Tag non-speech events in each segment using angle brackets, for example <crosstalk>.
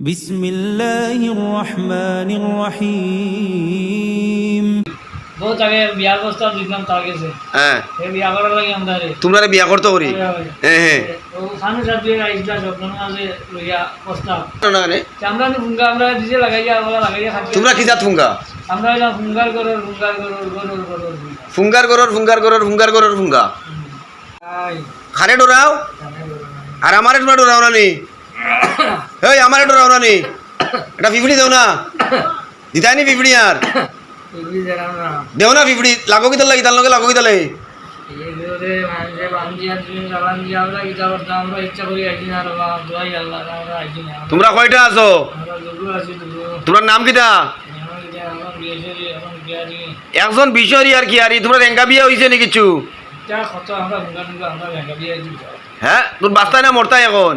বিসমিল্লাহির রহমানির রহিম। বিয়া হ্যাঁ। বিয়া তোমরা বিয়া করতে করি? হ্যাঁ, হ্যাঁ। তোমরা কি জাত ফুঙ্গা? ফুঙ্গার করর ফুঙ্গার ফুঙ্গার ফুঙ্গা? খারে ডোরাও? আর আমার ডোরাও না? <coughs> আমারে ডোরাও না নি এটা ফিফড়ি দেও না। দিতাই নি ফিফড়ি আর। দেও না। ফিফড়ি লাগো কি তালে তার লগে লাগো কি তালে তোমরা কয়টা আছো? তোমার নাম কিটা? একজন বিশরি আর কি আর তোমরা রেঙ্গা বিয়া হয়েছে নি কিছু? হ্যাঁ? তোর বাস্তায় না মরতাই এখন?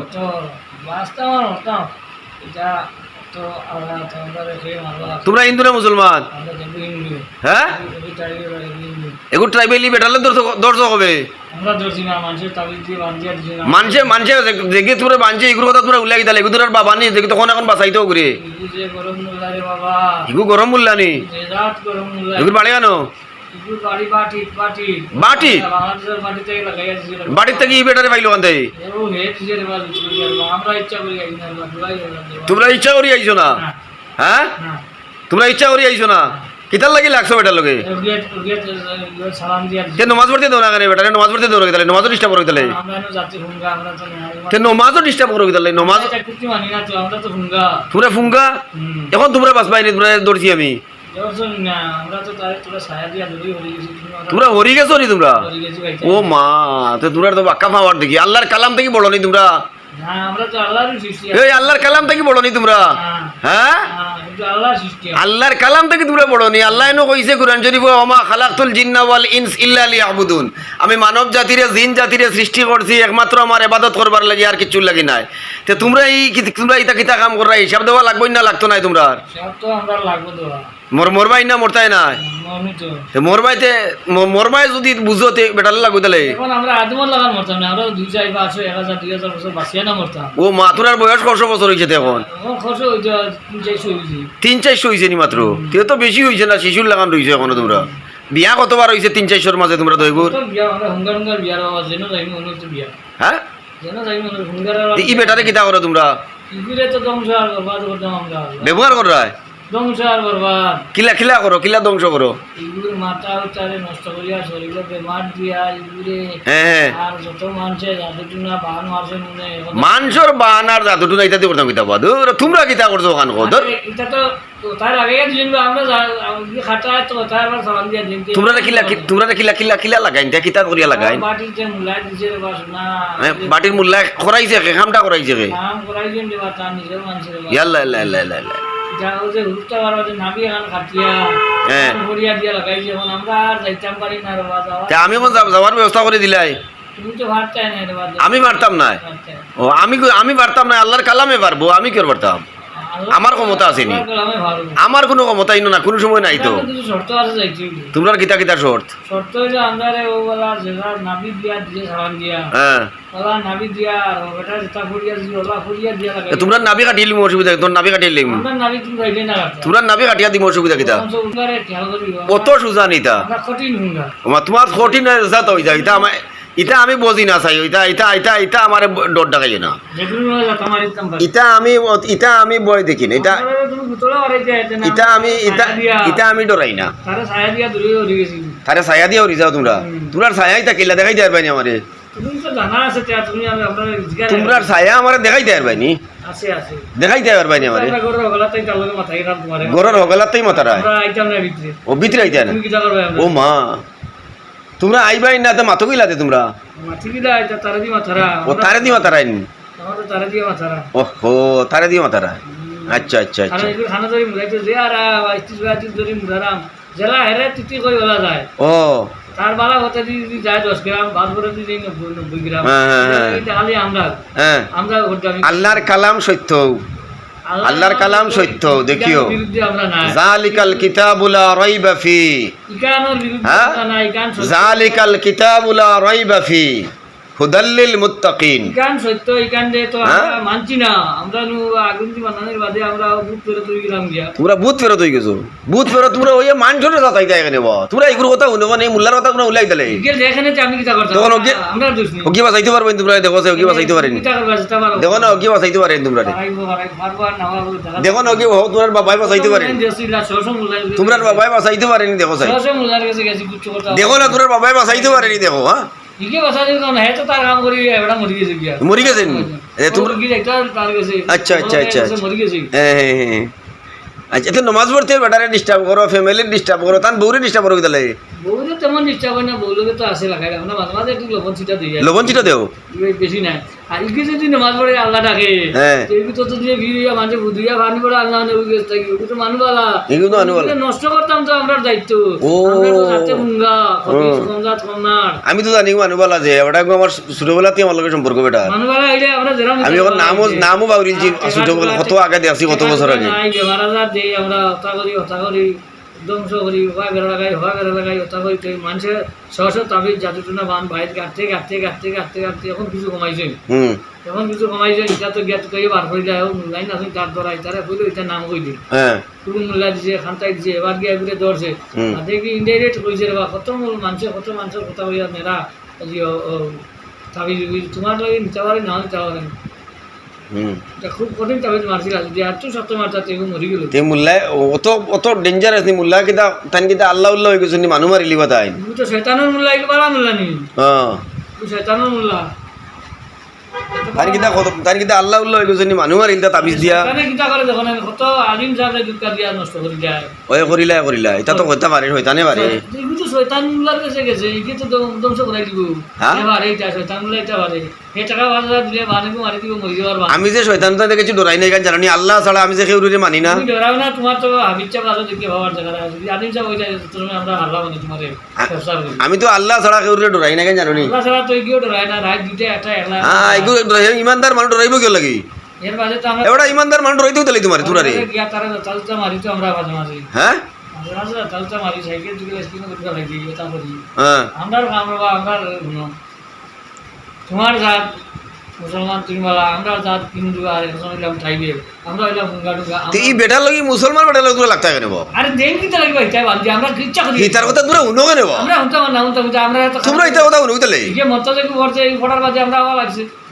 তোমরা হিন্দু না মুসলমান? হ্যাঁ? এই টাইপের হিন্দু। এগুলো ট্রাইবেলি বেটালে দর্শক হবে মানুষে মানুষে দেখে তোমরা বানছে এগুলো কথা তোমরা উল্লেখ দিলে এগুলো তোর বাবা দেখি তখন এখন এগুলো গরম এগুলো বাড়ি কেন? বাটি বাটি। বাটি? থেকে বেটারে পাইলো থেকে ও হে দিছে রে বাবা আমরা ইচ্ছা করি আইছি না দুলাই তোমরা ইচ্ছা করি আইছো না? হ্যাঁ? তোমরা ইচ্ছা করি আইছো না? কিতার লাগি লাগছো বেটার লগে? তে নমাজ পড়তে দেও না কেন নমাজ পড়তে দেও তাহলে নমাজও ডিস্টার্ব করো তাহলে তে নমাজও ডিস্টার্ব করো তাহলে নমাজ তোমরা ফুঙ্গা এখন তোমরা বাঁচবাই নি তোমরা দৌড়ছি আমি। তোমরা হরি গেছো নি তোমরা? গেছি ভাই ও মা তো তোমরা তো বাক্কা দেখি। আল্লাহর কালাম থেকে বলো নি তোমরা। এই আল্লাহর কালাম থেকে বলো নি তোমরা। হ্যাঁ হ্যাঁ? হ্যাঁ, আল্লাহর কালাম থেকে তোমরা পড়ো নি। আল্লাহ এনো কইছে কুরআন শরীফে ওমা খালাকতুল জিন্না ওয়াল ইনস ইল্লা লিয়াবুদুন। আমি মানব জাতিরে জিন জাতিরে সৃষ্টি করছি একমাত্র আমার ইবাদত করবার লাগি আর কিছু লাগি নাই। তে তোমরা এই কি- তোমরা ইতা কিতা কাম করা হিসাব দেওয়া লাগবই না লাগতো নাই তোমরা আর? তো আমরা লাগবো দেওয়া। মোর না মরতাই যদি বুঝো তে তাহলে। না ও মা তোরার বয়স কত বছর হয়েছে এখন? এখন খরচ হইতে তিন চারশো হয়েছে নি মাত্র? তে তো বেশি হয়েছে না শিশুর লাগান রয়েছে এখনও তোমরা। বিয়া কতবার হয়েছে তিন চারশোর মাঝে তোমরা দইগুর? হ্যাঁ? ই বেটারে কিতা করো তোমরা? ইগুরে তো ধ্বংস ধ্বংস আর বরবাদ কিলা কিলা করো কিলা ধ্বংস করো? এগুলোর মাথা উচ্চারে নষ্ট করিয়া শরীরে বেমার দিয়া এগুলো হ্যাঁ হ্যাঁ। আর যত মানুষে যাদের না বান মারছে মনে। মানুষের বান আর জাদুটু না ইত্যাদি করতাম কিতা বাদ। তোমরা কিতা করছ ওখান কদর এটা তো তার আগে দিন আমরা খাটা তো তার আবার সালাম দিয়া দিন। তোমরা কিলা তোমরা কিলা কিলা কিলা লাগাইন তে কিতা করিয়া লাগাইন বাটির যে মুলাই দিছে রে বাস না হ্যাঁ, বাটির মূল্য করাইছে কে কামটা করাইছে কে? করাই দিন রে বাস নিজের মানুষের বাস। ইয়াল্লা ইল্লা ইল্লা যা যে এখন খাটিয়া। হ্যাঁ। দিয়া লাগাইছে এখন আমরা আর যাইতাম পারি না রে বাস আমি এখন যাওয়ার ব্যবস্থা করে দিলাই। তুমি তো ভাত না রে আমি পারতাম না ও আমি আমি পারতাম না আল্লাহর কালামে পারব আমি কেউ পারতাম আমার ক্ষমতা আছে নি। আমার কোনো ক্ষমতাই না কোনো সময় নাই তো। তোমরা কিতা কিতা শর্ত? শর্ত হইলে আমরা রে ও বলা যেটা নাবি দিয়া দিয়ে সালাম দিয়া। হ্যাঁ। ওলা নাবি দিয়া আর ওটা যেটা ফুরিয়া দিয়ে ওলা ফুরিয়া দিয়া লাগে তোমরা নাবি কাটিয়ে লিম অসুবিধা তোর নাবি কাটিয়ে লিম। আমরা নাবি তুমি গাইলে না তোমরা নাবি কাটিয়া দিম অসুবিধা কিতা? সুজা নিতা কঠিন হুঙ্গা তোমার কঠিন যায় এটা আমার এটা আমি বুঝি না চাই এটা এটা এটা এটা আমার ডর দেখাই না। এটা আমি এটা আমি বয় দেখি না এটা এটা আমি এটা এটা আমি ডরাই না। তারে ছায়া দিয়া উড়ি যাও তোমরা। তোমরা ছায়া এটা কিলা দেখাই দেয়ার পাইনি আমারে। তোমরা ছায়া আমারে দেখাই দেয়ার পাইনি। দেখাই দেয়ার পাইনি আমারে। গরর হগলাতেই ভিতরে। ও ভিতরে আইতা না? ও মা। তোমরা আইবাই না তো মাথো গিলাতে তোমরা? ও তারে দি মাথারা ও হো তারে দি মাতারা আচ্ছা আচ্ছা আচ্ছা। জেলা হেরে তিতি কই বলা যায়। ও। তার বালা হতে দি দি যায় দশ গ্রাম ভাত করে দি দিই নব্বই নব্বই গ্রাম। হ্যাঁ, হ্যাঁ, হ্যাঁ। এইটা আমরা আমরা আল্লাহর কালাম সত্য। আল্লাহর কালাম সত্য দেখিও। জালিকাল কিতাবুলা রাইবা ফি। ইকানোর বিরুদ্ধে হ্যাঁ? জালিকাল কিতাবুলা রাইবা ফি। হুদাল্লিল মুত্তাকিন। ইকান সত্য দে তো হ্যাঁ? মানছি না। আমরা নু আগুন দি বানানোর বাদে আমরা বুট করে তুই গেলাম গিয়া। তোমরা বুথ ফেরত হয়ে গেছো। ফেরত তোমরা ওই মানুষের যাতাই এখানে বা। তোমরা এইগুলো কথা শুনব না এই মুল্লার কথা তোমরা উলাই দিলে। ইগের যেখানে যে আমি কিতা করতাম? তখন ওকে- আমরা দোষ নেই। ওকে বাঁচাইতে পারবেন তোমরা দেখো সে ওকে পারেনি। দেখো না ওকে পারেন তোমরা। দেখা দেখো না ওকে হো তোমার বাবাই বাঁচাইতে পারেন। তোমরা বাবাই বাঁচাইতে পারেনি দেখো সাই করতে দেখো না তোমার বাবাই বাঁচাইতে পারেনি দেখো হ্যাঁ? না? মরি গেছেন আচ্ছা, আচ্ছা, আচ্ছা, আচ্ছা। হ্যাঁ হ্যাঁ হ্যাঁ আচ্ছা তো নমাজ পড়তে বেটারে ডিস্টার্ব করো ফ্যামিলির ডিস্টার্ব করো তান বউরে ডিস্টার্ব করো তাহলে বউরে তেমন নিশ্চয় হয় না বউলোকে তো আসে লাগাই। আমরা মাঝে মাঝে একটু লবণ ছিটা দিই লবণ চিটা দেও? বেশি ইকে যদি নামাজ পড়ে আল্লাহ ডাকে হ্যাঁ। তো দিয়ে ভিড়িয়া মানুষ বুধুইয়া ভানি পড়ে আল্লাহ থাকি তো মানু বালা এগুলো নষ্ট করতাম তো আমরা দায়িত্ব। আমরা তো হুঙ্গা আমি তো জানি মানুবালা যে ওটা আমার ছোটবেলাতে আমার লগে সম্পর্ক বেটা। মানু বালা আইলে আমরা যেরকম আমি এখন নামও নামও বাউরিছি ছোটবেলা কত আগে দেখছি কত বছর আগে। নাই বেমার আজার দেই আমরা হত্যা করি হত্যা করি। ধ্বংস করি হওয়া বেড়া লাগাই হওয়া বেড়া লাগাই হত্যা করি তো মানুষের সহসা তাবিজ জাদুটনা বান বাইর কাটতে কাটতে কাটতে কাটতে কাটতে এখন কিছু কমাইছে। এখন কিছু কমাইছে এটা তো গিয়া তো বার করে যায় লাইন আছে তার দ্বারা তারা কইলো এটা নাম কই দিই হ্যাঁ। টুকু মোল্লা দিছে খান্তাই দিছে এবার গিয়া ধরছে। হুম। আর দেখি ইনডাইরেক্ট কইছে রে বা কত মানুষের কত মানুষের কথা কইয়া মেরা আজি তাবিজ তোমার লাগে নিতে পারে না নিতে পারে খুব কঠিন তাবিজ মারছিল যদি এত সত্য মারতা তেগু মরি গেল। তে মুল্লা অত অত ডেঞ্জারাস নি মুল্লা কিতা তান কিতা আল্লাহ উল্লাহ হয়ে গেছে নি মানুহ মারিলি বা তাই তুমি তো শয়তানের মুল্লা এগুলো বাড়া মোল্লা নি। হ্যাঁ। শয়তানের মোল্লা। তান কিতা কত তান কিতা আল্লাহ উল্লাহ গেছে মানুহ মারিল তা তাবিজ দিয়া। শয়তানে কিতা করে দেখো না কত আলিম যাবে দুকা দিয়া নষ্ট করে যায় ওই করিলা করিলা এটা তো হইতে পারে হইতানে পারে শয়তান মোল্লার কাছে গেছে এগুলো তো ধ্বংস করে দিব? এবার শয়তান মোল্লা এটা পারে এই টাকা বাজার দিলে বানিব মারি দিব মরি যাওয়ার আমি যে শয়তানটা দেখেছি ডরাই নাই কেন জানি আল্লাহ ছাড়া আমি যে কেউরে মানি না। তুমি ডরাও না তোমার তো হাবিচ্ছা ভালো দেখে ভাবার জায়গা আছে যদি আলিম সাহেব ওইটা তুমি আমরা হারলাম মানে তোমার আমি তো আল্লাহ ছাড়া কেউরে ডরাই কেন জানি আল্লাহ ছাড়া তো না রাত দুইটা একটা একলা হ্যাঁ এগুলো ডরাই- ইমানদার মানুষ ডরাইব কেউ লাগি? এবারে ইমানদার মানুষ ডরাইতেও তালি তোমার তোরা রে হ্যাঁ? লাগি হ্যাঁ। আমরা তোমার জাত মুসলমান তুমি বলা আমরা জাত হিন্দু আর এখন হইলাম আমরা হইলাম হুঙ্গা টুঙ্গা এই বেটার লাগি মুসলমান বেটার লাগি লাগতা কেন বা আরে দেন কি লাগবে এটা বান্ধি আমরা ইচ্ছা করি তার কথা তোরা উনো কেন আমরা হুনতাম না হুনতাম আমরা তোমরা এটা কথা উনো তালে যে মত যে করছে এই ফটার বাজে আমরা আবার লাগছে। লাগা।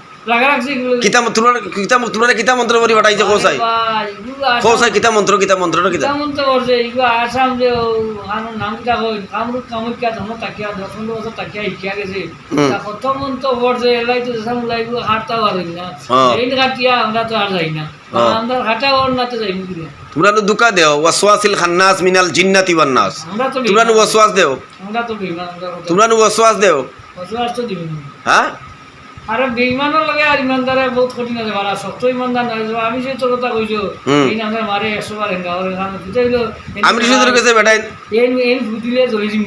কিতা তোমরা কিতা তোমরা কিতা মন্ত্র করি বাটাইছে কোসাই? কোসাই কিতা মন্ত্র কিতা মন্ত্র কিতা? তেমন করছে এগুলো আসাম যে আনো নাম কিটা কই কামরূপ কামরূপিয়া ধর্ম তাকিয়া দশ পনেরো বছর তাকিয়া শিখিয়া গেছে। তা কত করছে এলাই তো হাঁটতে না। এই কাটিয়া আমরা তো আর যাই না। আমরা হাঁটা ওর না তো যাই না তোমরা নো দুকা দেও ওয়াসওয়াসিল খান্নাস মিনাল জিন্নাতি ওয়ান নাস তো তোমরা ওয়াসওয়াস দেও। আমরা তো কত- তোমরা ওয়াসওয়াস দেও। তো হ্যাঁ? আরে বেইমানৰ লাগে আর ইমানদারে বহুত কঠিন আছে ভাড়া চবটো ইমানদার নাই যে আমি যে তোৰ কথা কৈছো। এই নামে মারে একশো বার হেঙ্গা ওর এখানে বুঝে আমি কাছে বেটাই। এই এন ফুটিলে জ্বলি জিম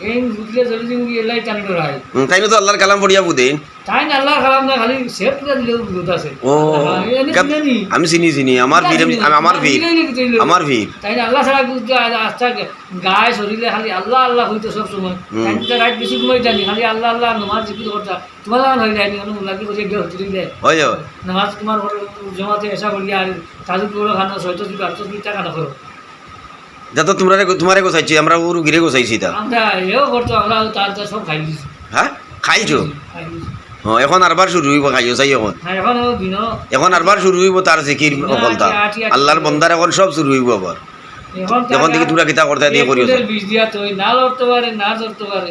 হ্যাঁ এন ফুটিলে জ্বলি এলাই টানি ডরাই তাই না তো আল্লাহর কালাম পড়িয়া বুদেন তাই না আল্লাহ খালাম না খালি সেফ করে দিলেও বিপদ আছে ও। আমি চিনি চিনি আমার ভিড় আমি- আমার ভিড়? আমার ভিড় তাই না আল্লাহ ছাড়া বুঝতে আস্থা গায়ে শরীরে খালি আল্লাহ আল্লাহ হইতো সব সময়। তাই তো রাত বেশি ঘুমাই জানি খালি আল্লাহ আল্লাহ নমাজ জিকির করতা তোমার লাগান হয়ে যায়নি কোনো মুল্লাকি করে গিয়ে হতে দিলে হয়। নামাজ তোমার জমাতে এসা করি আর কাজু পুরো খানো ছয়তো দিবে আটশো দিবে টাকা না করো যাতে তোমরা তোমারে গোছাইছি আমরা ওর গিরে গোছাইছি তা। হ্যাঁ? খাইছো? হ্যাঁ এখন আরবার শুরু হইব খাইও চাই এখন। হ্যাঁ এখন আরবার শুরু হইব তার জিকির অকলতা আল্লাহর বন্দার এখন সব শুরু হইব আবার। এখন থেকে তোমরা কিতা করতে দিয়ে করিও না লড়তে পারে না ধরতে পারে।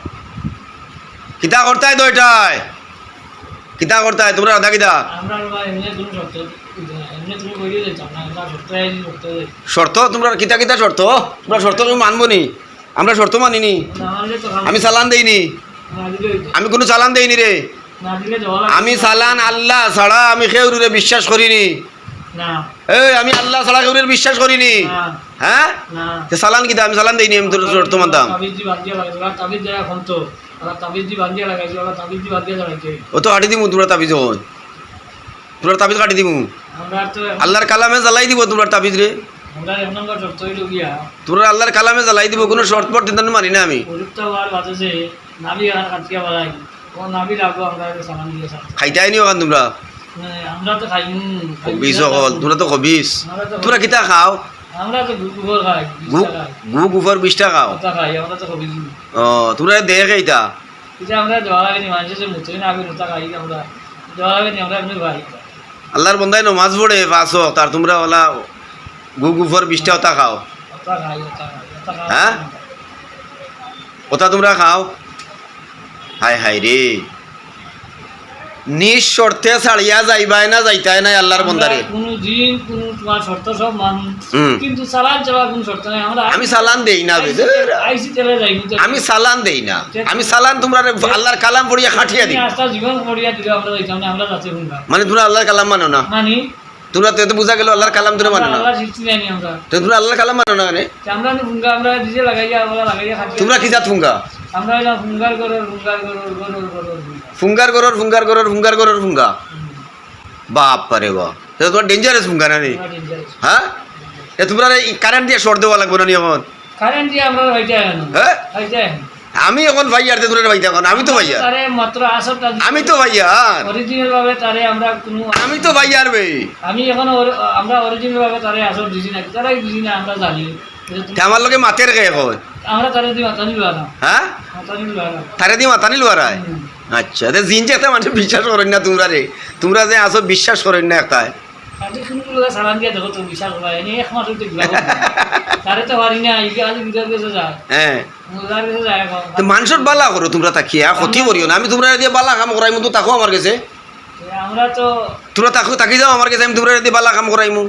কিতা করতায় তো এটাই? কিতা করতায় তোমরা রাধা কিতা। শর্ত তোমরা কিতা কিতা শর্ত? তোমরা শর্ত তুমি মানবো নি? আমরা শর্ত মানিনি। আমি চালান দেইনি আমি কোনো চালান দেইনি রে। আমি সালান আল্লাহ ছাড়া আমি খেউরে বিশ্বাস করিনি না। এই আমি আল্লাহ ছাড়া খেউরের বিশ্বাস করিনি না। হ্যাঁ? সালান কি দাম আমি সালান দেইনি আমি তোর তোমার দাম। ও তো দিমু তোমরা তাবিজ হন। তোমরা তাবিজ কাটি দিমু। আল্লাহর কালামে জ্বালাই দিব তোমরা তাবিজ রে। তোমরা আল্লাহর কালামে জ্বালাই দিব কোনো শর্ট পট দিন মানি না আমি। প্রযুক্ত হওয়ার বাদে যে নাবি আর কাটিয়া বাড়াই ও নাবি লাগবো আমরা এটা সামান দিয়ে সাথে খাইতাই নি ওখান তোমরা? কবিস তোমরা তো কবিস তোমরা কিতা খাও? আমরা তো গুগল খাই গু গুফর খাই। আমরা তো কবি ও এটা মানুষের না খাই আমরা আমরা এমনি আল্লাহর নমাজ পড়ে পাঁচ তার তোমরা ওলা গু গুফর বিশটা ওটা খাও। হ্যাঁ? ওটা তোমরা খাও? হাই হাই রে। নিজ শর্তে ছাড়িয়া যাইবাই না যাইতাই নাই আল্লাহর বন্দারে। কোনো দিন কোনো তোমার শর্ত সব মানুষ কিন্তু সালাদ যাওয়া কোনো শর্ত নাই। আমরা আমি সালান দেই না আইসি তেলে যাই আমি সালান দেই না। আমি সালান তোমরা আল্লাহর কালাম পড়িয়া খাটিয়া দিই আস্তা জীবন পড়িয়া দিলে আমরা যাইতাম না আমরা যাতে হুঙ্গা মানে তোমরা আল্লাহর কালাম মানো না? মানি? তোমরা তো বুঝা গেল আল্লাহর কালাম তোমরা মানো না। তোমরা আল্লাহর কালাম মানো না মানে? আমরা হুঙ্গা আমরা নিজে লাগাইয়া আমরা লাগাইয়া তোমরা কি জাত ফুঙ্গা আমরা গরর গরর গরর গরর ফুঙ্গার গরর ফুঙ্গার গরর ফুঙ্গার গরর ফুঙ্গা বাপ। পারে বাপ এটা তোমার ডেঞ্জারাস ফুঙ্গা না নি হ্যাঁ? এ তোমরা কারেন্ট দিয়ে শর্ট দেওয়া লাগবে না নি এখন? কারেন্ট দিয়ে আমরা হইতে হ্যাঁ হইতে আমি এখন ভাইয়ার তে তোরা ভাইয়া এখন। আমি তো ভাইয়া। তারে মাত্র আসরটা আমি তো ভাইয়ার অরিজিনাল ভাবে তারে আমরা কোনো আমি তো ভাইয়ার বে আমি এখন আমরা অরিজিনাল ভাবে তারে আসর দিছি না তারাই দিছি না আমরা জানি। আমার লগে মাতের গে এখন। হ্যাঁ? তারে মাথা নিল আচ্ছা তে জিন বিশ্বাস করেন না তোমরা রে তোমরা যে আসো বিশ্বাস করেন না একটা হ্যাঁ। মানুষের বালা করো তোমরা তাকিয়া ক্ষতি করিও না। আমি তোমরা দিয়ে বালা কাম করাইমু তো তাকো আমার কাছে আমরা তো তোমরা তাকো তাকি যাও আমার কাছে আমি তোমরা দিয়ে বালা কাম করাইমু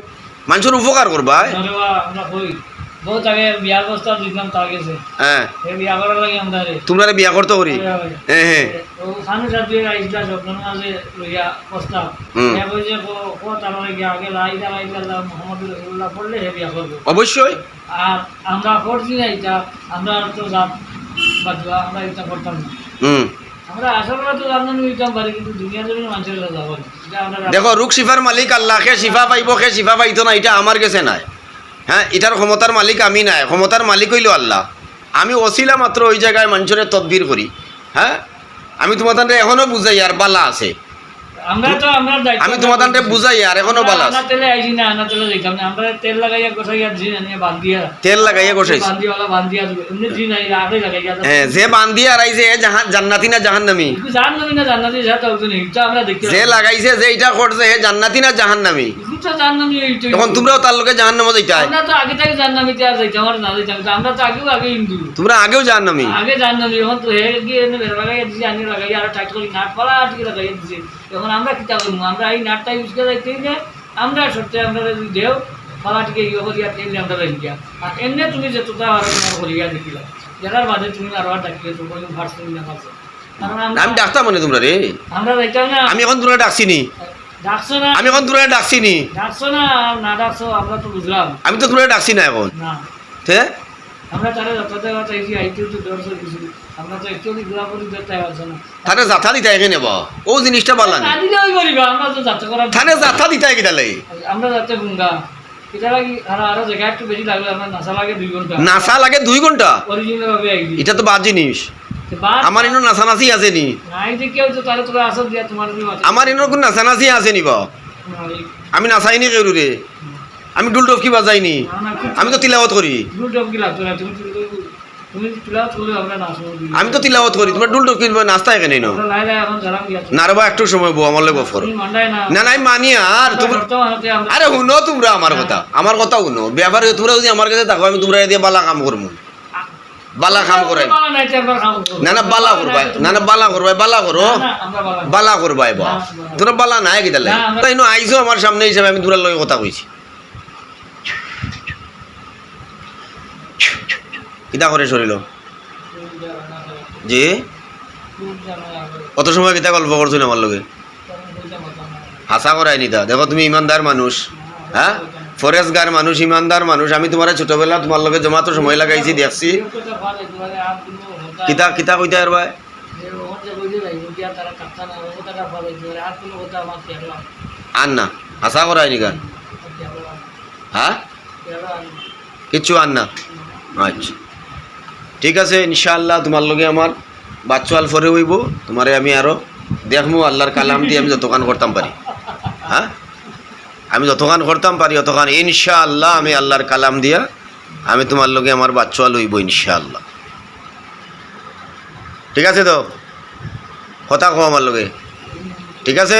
মানুষের উপকার করবা বহুত আগে তার হ্যাঁ বিয়া করার লাগে আমরা তোমরা বিয়া করতে করি হ্যাঁ হ্যাঁ ও খানু সাথে আইসলা স্বপ্ন মাঝে লইয়া প্রস্তাব হুম। এ যে কো- কো তার লাগে আগে লাই দা লাই দা মোহাম্মদ রাসূলুল্লাহ পড়লে হে বিয়া করবে অবশ্যই আর আমরা করছি না এটা আমরা তো জাত আমরা এটা করতাম না হুম দেখো রোগ শিফার মালিক আল্লাহ সে শিফা পাইব সে শিফা পাইতো না এটা আমার কাছে নাই। হ্যাঁ এটার ক্ষমতার মালিক আমি নাই ক্ষমতার মালিক হইল আল্লাহ। আমি অসিলা মাত্র ওই জায়গায় মানুষের তদবির করি হ্যাঁ? আমি তোমাদের এখনও বুঝাই আর বালা আছে। আমি তোমাদের বুঝাই আর এখনও বালা আছে। তেলে লাগাইয়া বান্ধিয়া বান্ধিয়া দাও। হ্যাঁ যে বান্দি আর আইছে জান্নাতি না জাহান্নামি? যে লাগাইছে যে এটা করছে হে জান্নাতি না জাহান্নামি? একটু জান নবী তখন তোমরাও তার লোকে জাহান্নামে যাইতাই আমরা তো আগে থেকে জান নবী আর আমরা না যাইতাম আমরা তো আগেও আগে হিন্দু। তোমরা আগেও জাহান্নামি। আগে জান এখন তো হে গিয়ে এনে বের লাগাইয়া দিছি আনি লাগাইয়া আর টাইট করে নাট পালা আটকে লাগাইয়া দিছি। এখন আমরা কিতা করব? আমরা এই নাটটা ইউজ করে যাইতে যে আমরা সত্যি আমরা যদি দেও পালাটিকে ইয়ে করিয়া তেল আমরা রাখি আর এমনি তুমি যেতটা আর করিয়া দেখিলা। বাদে তুমি আরও আর ডাকিলে তো কোনো ভার্স না পাচ্ছ আমি ডাকতাম মানে তোমরা রে। আমরা যাইতাম না। আমি এখন তোমরা ডাকছো না। আমি এখন ডাকছিনি ডাকছো না। না? ডাকছো আমরা তো বুঝলাম। আমি তো তোমরা ডাকছি না এখন। থানে জাথা দিতা নেব। ও জিনিসটা পারলা না দিলে ওই করিবা আমরা তো যাত্রা থানে জাথা দিতা আমরা যাতে গুঙ্গা। এটা লাগি নাসা দুই ঘণ্টা। এটা তো বাদ জিনিস। আমার ইনো নাচা নাচি আছে নি। আমার ইনো কোন নাচা নাচি আছে নি বা। আমি নাচাইনি কেউ রে আমি ডুল ডফকি বাজাইনি। আমি তো তিলাওয়াত করি না আমি তো তিলাওয়াত করি তোমার ডুল ডফকি নাস্তা এখানে নো দিয়া নারবা একটু সময় বউ আমার লেগে ফর না। না নাই মানি আর তুমি আরে শুনো তোমরা আমার কথা। আমার কথা শুনো ব্যাপারে তোমরা যদি আমার কাছে থাকো আমি তোমরা দিয়ে বালা কাম করব বালা কাম করাই। না না বালা করবাই। না না বালা করবাই বালা করো। বালা করবাই বা তোরা বালা নাই কি তাহলে তাই নো আইসো আমার সামনে হিসাবে আমি লগে কথা কইছি। কিতা করে শরীর? সময় কিতা গল্প করছ আমার লগে? হাসা করাই নিতা। দেখো তুমি ইমানদার মানুষ। হ্যাঁ? ফরেস্টগার মানুষ ইমানদার মানুষ আমি তোমার ছোটবেলা তোমার লগে জমাতো সময় লাগাইছি দেখছি। কিতা কিতা কইতা আর ভাই? হাসা করাই না, হ্যাঁ? কিচ্ছু আন আচ্ছা। ঠিক আছে ইনশাআল্লাহ তোমার লগে আমার বাচ্চাল ফরে হইব তোমারে আমি আরও দেখব আল্লাহর কালাম দিয়ে আমি যতক্ষণ করতাম পারি। হ্যাঁ? আমি যতক্ষণ করতাম পারি অতক্ষণ ইনশাআল্লাহ আমি আল্লাহর কালাম দিয়া আমি তোমার লোকে আমার বাচ্চা লইব ইনশাআল্লাহ। ঠিক আছে তো? কথা কো আমার লোকে ঠিক আছে?